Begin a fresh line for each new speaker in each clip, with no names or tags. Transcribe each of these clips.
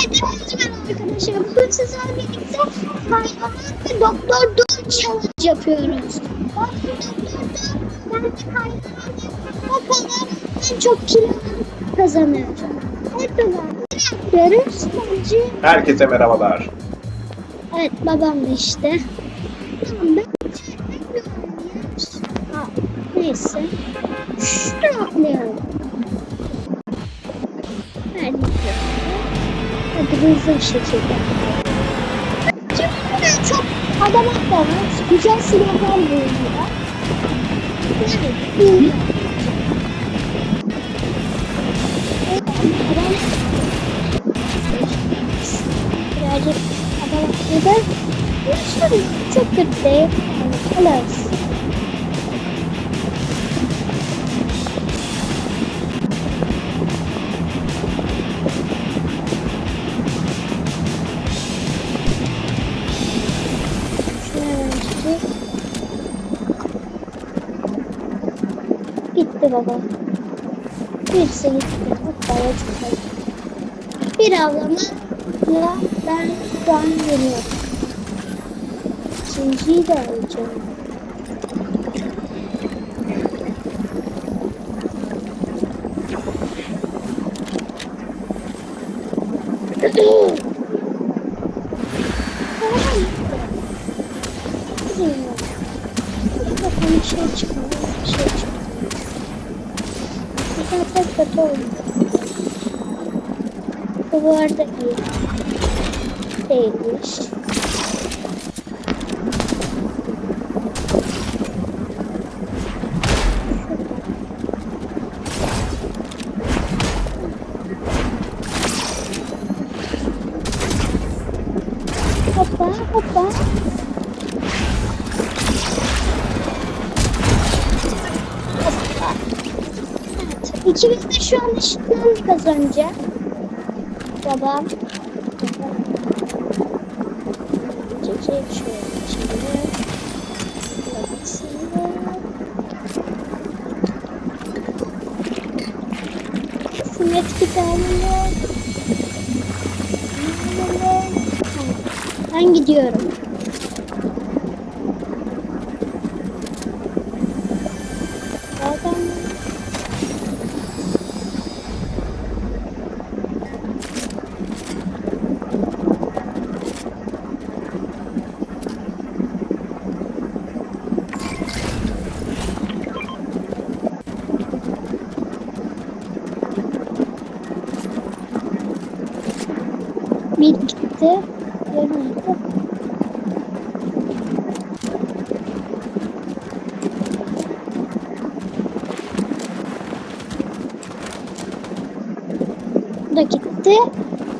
Hepinize merhaba arkadaşlar. Bugün sizlerle birlikte hayvanat ve doktor dur challenge yapıyoruz. Bak doktor dur. Ben de hayvanat bakalım en çok kilo kazanır. Hep beraber yapıyoruz? Bence
Herkese merhabalar.
evet babam da işte. Tamam ben hızlı bir şekilde. Şimdi çok adam atlamaz. Güzel silahlar bulunuyor. Yani birazcık adam atladı. Çok kötü değil. Yani baba. Birisi gitti. Hatta ya Bir avlama ben şu an geliyorum. İkinciyi de alacağım. Bilmiyorum. Bir şey çıkmıyor. Bir şey çıkmıyor. Bu kadar kötü oldu. Bu bu arada iyi. Değilmiş. Hoppa. Şu an eşitlendik az önce. Babam. Çekecek şöyle. Simetrik alalım. Alalım. Ben gidiyorum. Da gitti.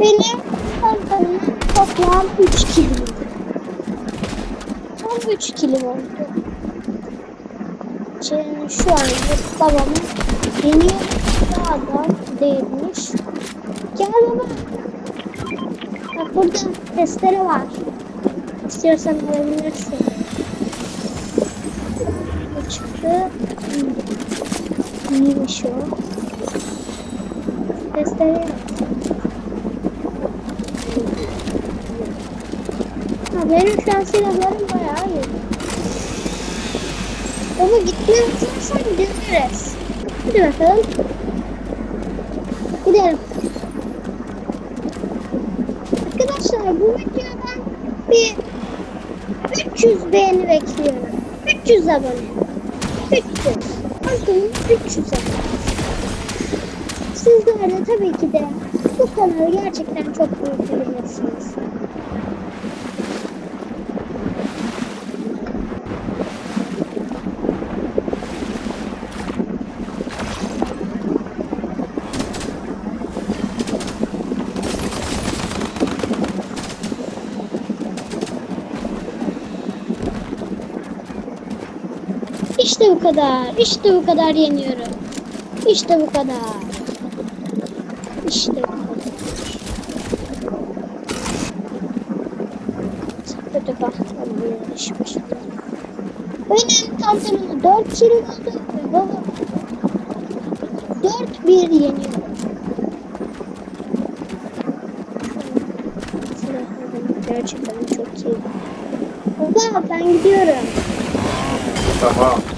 Benim ortalama toplam 3 kilo. Tam 3 kilo oldu. Şimdi şu an babamın yeni adam değilmiş. Gel baba. Bak burada testere var. İstiyorsan alabilirsin. Bu çıktı. İyiymiş o. Testere yok. Ha, benim şu an silahlarım bayağı iyi. Ama gitmem istiyorsan döneriz. Hadi bakalım. Gidelim. Arkadaşlar bu videodan bir 300 beğeni bekliyorum. 300 abone. 300. Bakın 300 abone. Sizler de tabii ki de bu kanalı gerçekten çok büyütebilirsiniz. İşte kadar. İşte bu kadar yeniyorum. İşte bu kadar. İşte bu kadar. Kötü baktım bu yarışmış. Benim tam tamına 4 kilim oldu. Baba. 4-1 yeniyorum. Gerçekten çok iyi.
Baba
ben gidiyorum. Tamam.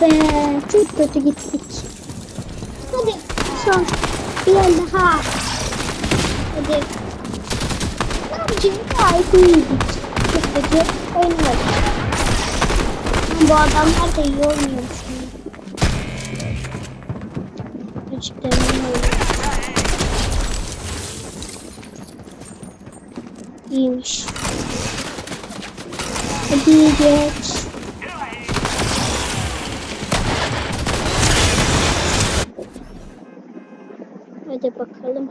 Be, çok kötü gittik. Hadi son bir el daha. Hadi. Bence gayet iyiydik. Çok kötü oynamadık. Ama bu adamlar da iyi oynuyormuş. Gerçekten iyi oynuyor. İyiymiş. Hadi geç. Hadi bakalım.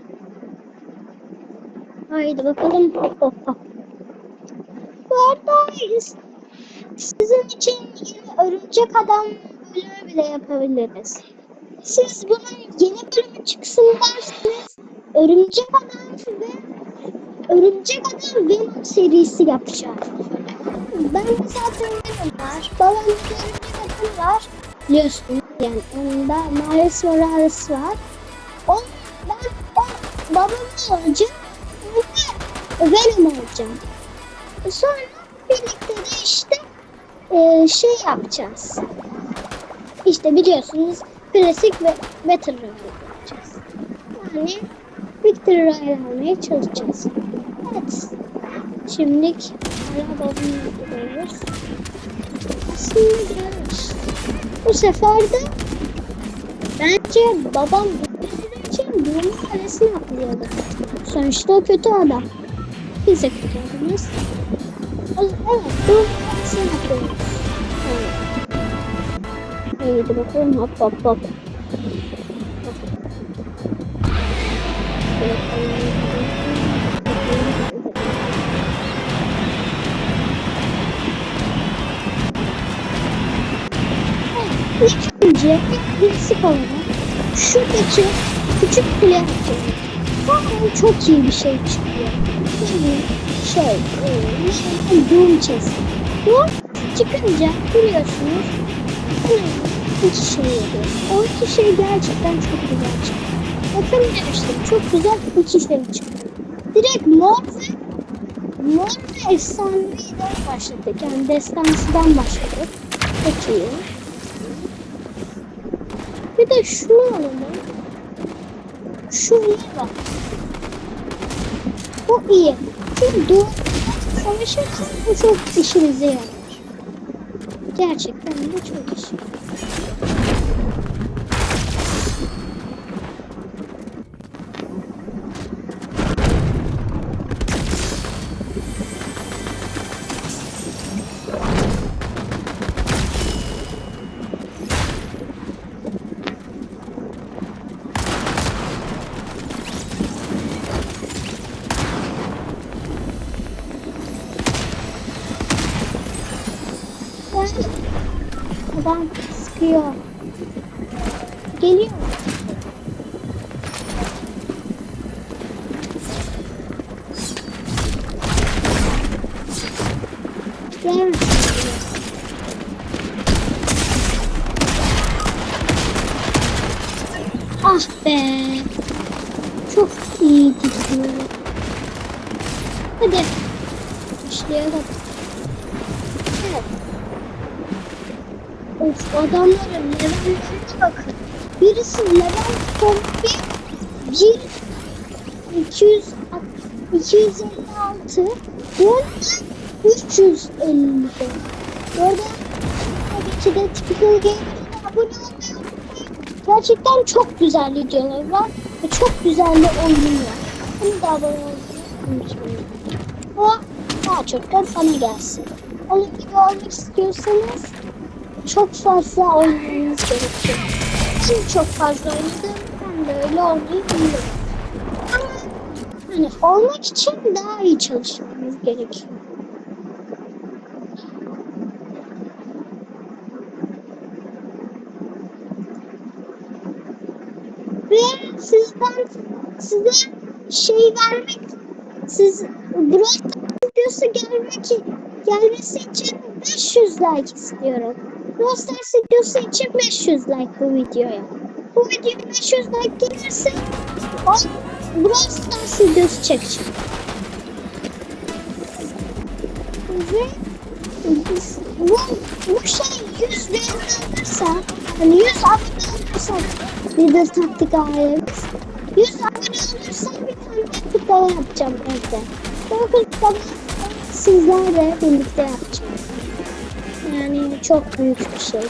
Haydi bakalım. Hop hop. Sizin için örümcek adam bölümü bile yapabiliriz. Siz bunun yeni bölümü çıksın derseniz örümcek adam ve örümcek adam Venom serisi yapacağız. Ben zaten Venom var. Babamda örümcek adam var. Biliyorsunuz yani onda Miles Morales var. On, ben o, babamı alacağım ve Venom alacağım. Sonra birlikte de işte e, şey yapacağız. İşte biliyorsunuz klasik ve Battle Royale yapacağız. Yani Victory Royale almaya çalışacağız. Evet. Şimdilik hala babamı gidiyoruz. Aslında gidiyoruz. Bu sefer de bence babam bunun kalesini atlıyordu. Sonuçta o kötü adam. Biz de kötü adamız. Evet, bu kalesini atlıyoruz. Evet. Haydi bakalım hop hop hop. İlk önce birisi olarak şuradaki küçük yapacağım. Sonra çok iyi bir şey çıkıyor. Şey, e, ne Doom chest. Bu çıkınca biliyorsunuz hemen iki şey oluyor. O iki şey gerçekten çok güzel çıktı. Bakın demiştim çok güzel iki şey çıktı. Direkt mor ve mor ve efsaneviden başladık. Yani destansıdan başladık. Çok iyi. Bir de şunu alalım. Şu iyi bak. Bu iyi. Çünkü doğu savaşırken bu çok işinize yarar. Gerçekten de çok işe Yani adam sıkıyor. 256 Diğerinde 350 Bu arada tabii ki de Typical Gamer'e abone olmayı. Gerçekten çok güzel videolar var ve çok güzel de oynuyor. Bunu da abone olmayı unutmayın. Daha çok da bana gelsin. Onun gibi olmak istiyorsanız çok fazla oynamanız gerekiyor. Kim çok fazla oynadı ben de öyle olmayı. Yani olmak için daha iyi çalışmamız gerekiyor. Ve sizden size şey vermek, siz bronz videosu gelmek, gelmesi için 500 like istiyorum. Bronz videosu için 500 like bu videoya. Bu video 500 like gelirse 10 Brawl Stars videosu çekeceğim. Ve bu, bu şey 100 beğeni alırsa hani 100 abone olursa Leader taktik ailemiz 100 abone olursa bir tane kutlama yapacağım evde. Bu kutlama sizlerle birlikte yapacağım. Yani çok büyük bir şey.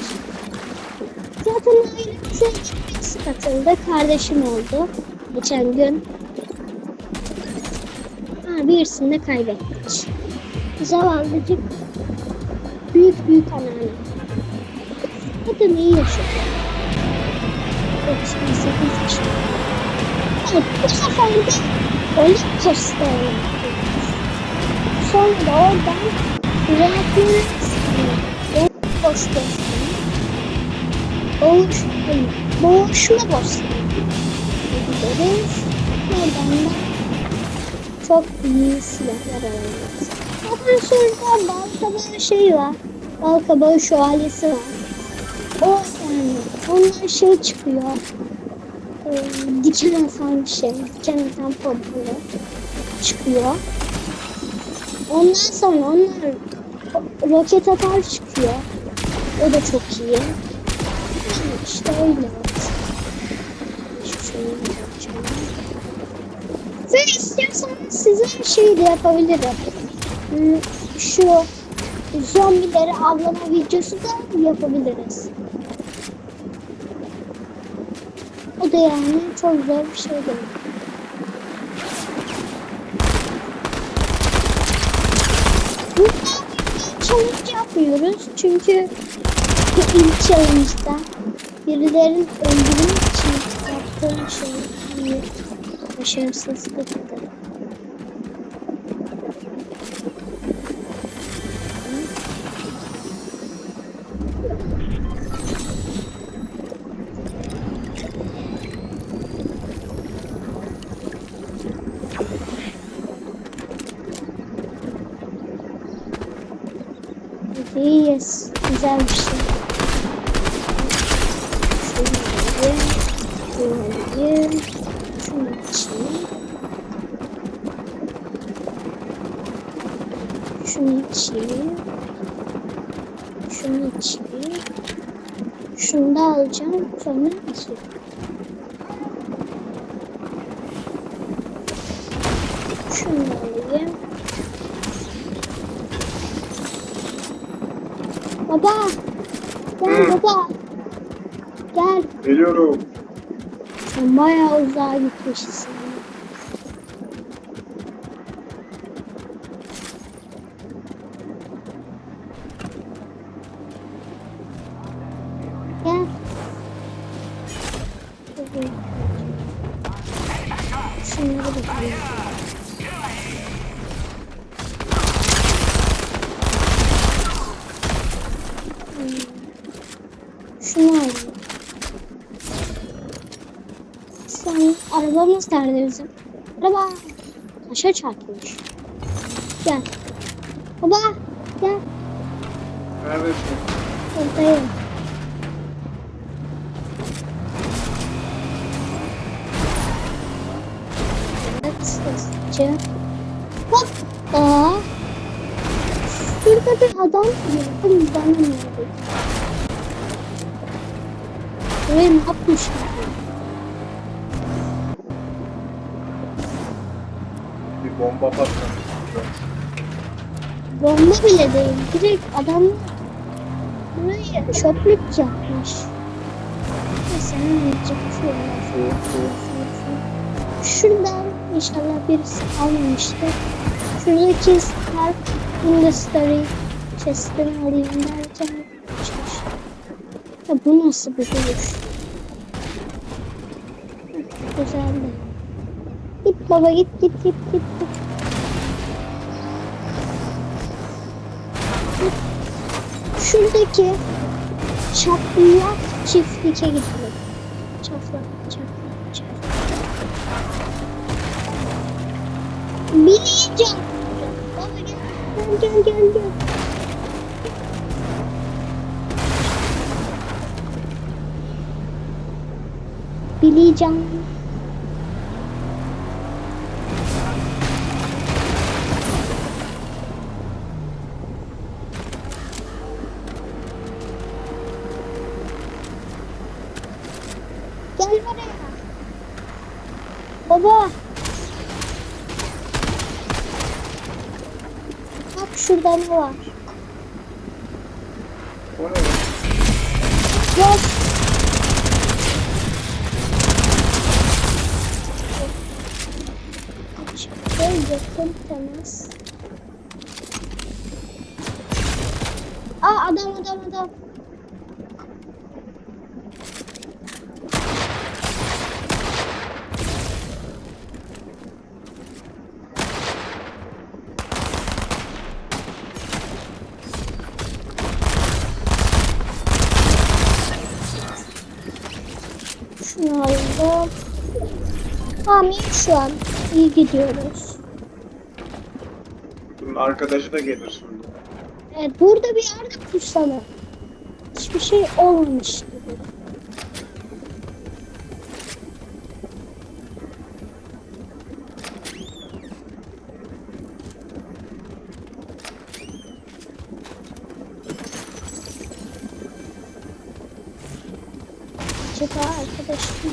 Zaten ailemize birisi katıldı. Kardeşim oldu. Geçen gün. Ha, birisini de kaybettik. Zavallıcık büyük büyük anneanne. Kadın iyi yaşıyor. 98 yaşında. Evet, bu sefer de oynadık. Sonra da oradan Reakör'ün Olimpos'ta Boğuş, boğuşma bosslarına gideriz. Oradan da çok iyi silahlar alırız. Zaten şurada bal kabağı şey var. Bal kabağı şövalyesi var. O yani ondan şey çıkıyor. Ee, diken atan bir şey. Diken atan pompalı çıkıyor. Ondan sonra onlar roket atar çıkıyor. O da çok iyi. İşte öyle. Ve istiyorsanız size şey de yapabilirim. Hmm, Şu zombileri avlama videosu da yapabiliriz. O da yani çok zor bir şey değil. Burada challenge yapmıyoruz çünkü ilk challenge'da birilerin öldürmek için yaptığım şey bir başarısızlıktı. Yes, güzel bir şey. Şunu alayım, şunu alayım, şunu içeyim. Şunu da alacağım, sonra içeyim. Şunu da alayım. Baba. Gel
Hı.
baba. Gel.
Geliyorum.
Bayağı uzağa gitmişsin. Gel. Şunları da koyayım. Arabamız nerede bizim? Araba taşa çarpmış. Gel. Baba gel.
Neredesin?
Buradayım. Hızlıca. Bak. Aa. Şurada bir adam gördüm bana ne oldu? Ve ne yapmışlar?
Bomba patlamış.
Bomba bile değil. Direkt adam burayı çöplük yapmış. Şöyle şöyle şöyle şöyle. Şuradan inşallah birisi almamıştır. Şuradaki Star Industry chest'ini alayım derken çalışıyor. Ya bu nasıl bir duruş? Güzeldi. Git baba git git git git. git. Şuradaki çatlak çiftliğe gidelim. Çatlak çatlak çatlak. Bileceğim. Baba gel gel gel gel. Bileceğim. Ne var?
O ne?
Yok. Şey yakın temas. Aa adam adam adam. Şunu aldım. Tamam iyi şu an. İyi gidiyoruz.
Bunun arkadaşı da gelir şimdi.
Evet burada bir yerde kursana. Hiçbir şey olmamış gibi. Acaba arkadaşım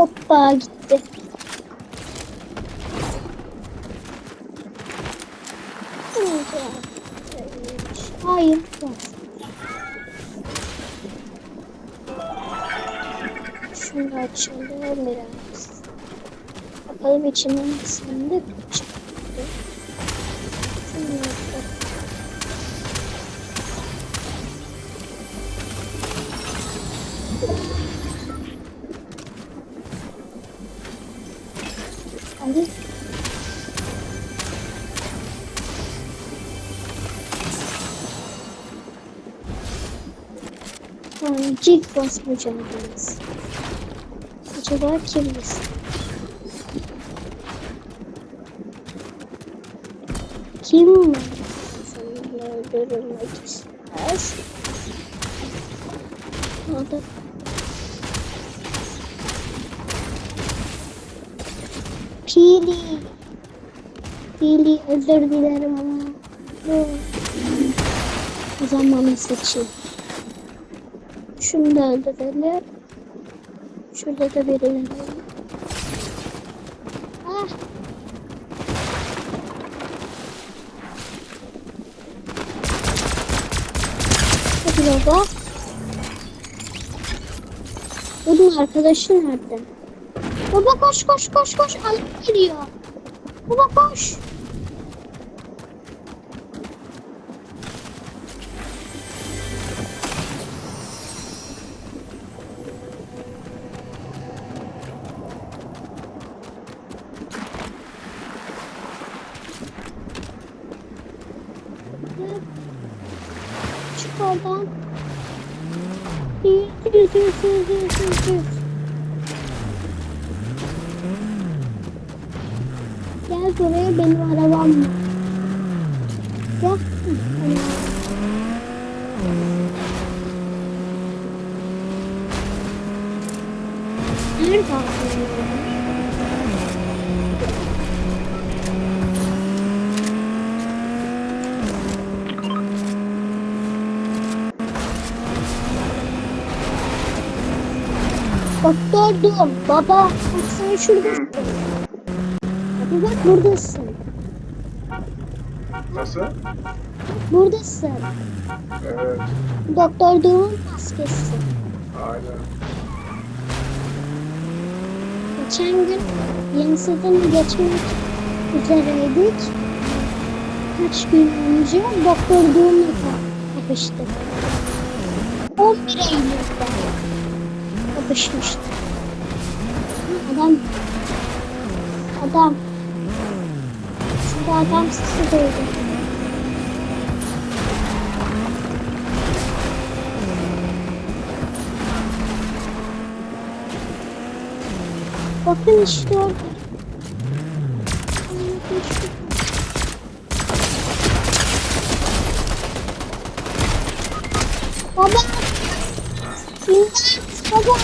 Hoppa gitti. Hayır. Şunu açalım biraz. Bakalım içinden sandık Biraz. Acaba kim misin? Kim? Seni öldürmek ister? O da Pili. Pili özür dilerim ama. Yok. O zaman seçeyim. Şunu da öldürelim. Şurada da var. Ah. Hadi baba. Bunun arkadaşı nerede? Baba koş koş koş koş alıp geliyor. Baba koş. Gel buraya benim arabam var. Gel. Hı, tamam. Nerede aslında? Doktor Doom, baba, bak sen şuradasın. Abi bak buradasın.
Nasıl?
Buradasın.
Evet.
Doktor Doom'un maskesi.
Aynen.
Geçen gün yeni sezonu geçmek üzereydik. Kaç gün önce Doktor Doom'la kapıştık. 11 Eylül'de kapışmıştık. Adam adam şurada adam sesi duydum. Bakın işte orada. Baba. İmdat. Baba adam.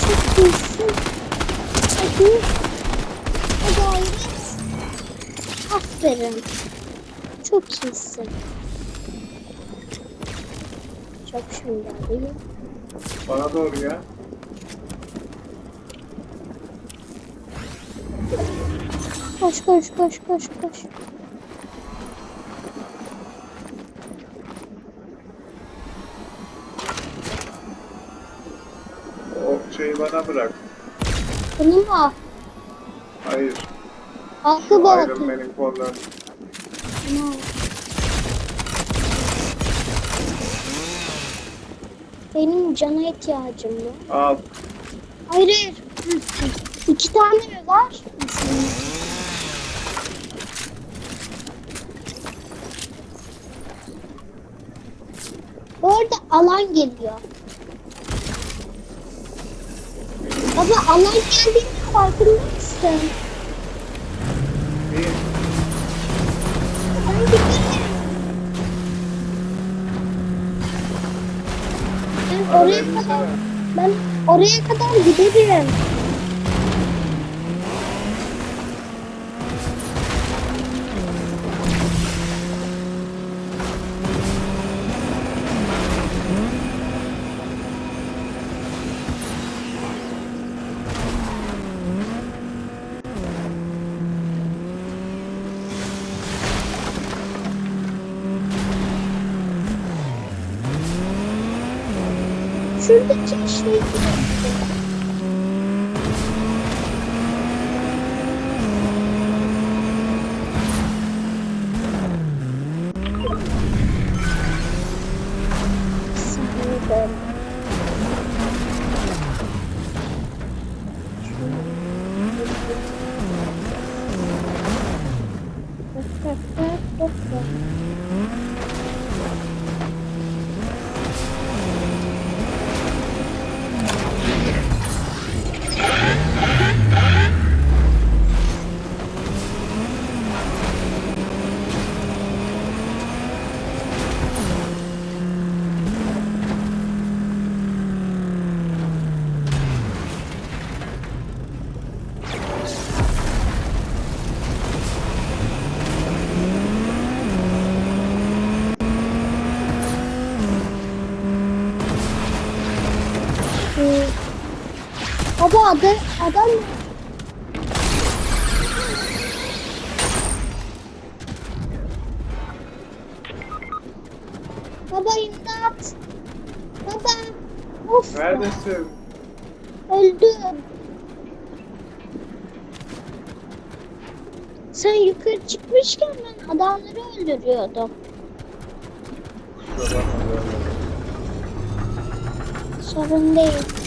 Çok iyisin. Hadi. Hadi Ayres. Aferin. Çok iyisin. Çok şundan değil mi?
Bana doğru ya.
Koş koş koş koş.
O şeyi bana bırak.
Bunu mu al?
Hayır.
Halkı
Şu Iron. Man'in kollarını.
Benim cana ihtiyacım var.
Al.
Hayır hayır. Hı, hı. İki tane mi var? Bu arada alan geliyor. Baba alan geldiğinde farkında mısın? Ben oraya kadar, ben oraya kadar giderim. Şuradaki şey Adı adam Baba imdat. Baba. Of.
Neredesin?
Öldüm. Sen yukarı çıkmışken ben adamları öldürüyordum. Sorun değil.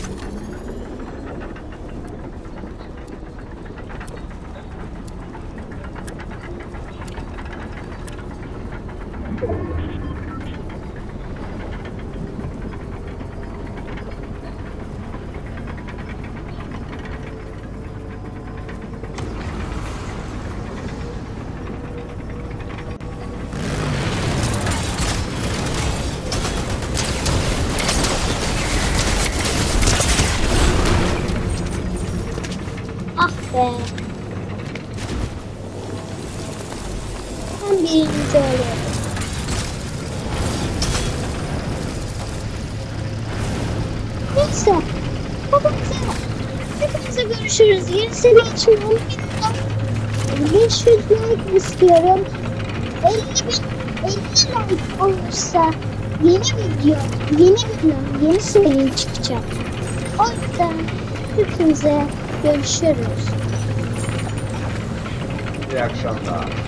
10 bin 500 like istiyorum. 50 bin 50 like olursa yeni video, yeni video, yeni seri çıkacak. O yüzden hepinize görüşürüz.
İyi akşamlar.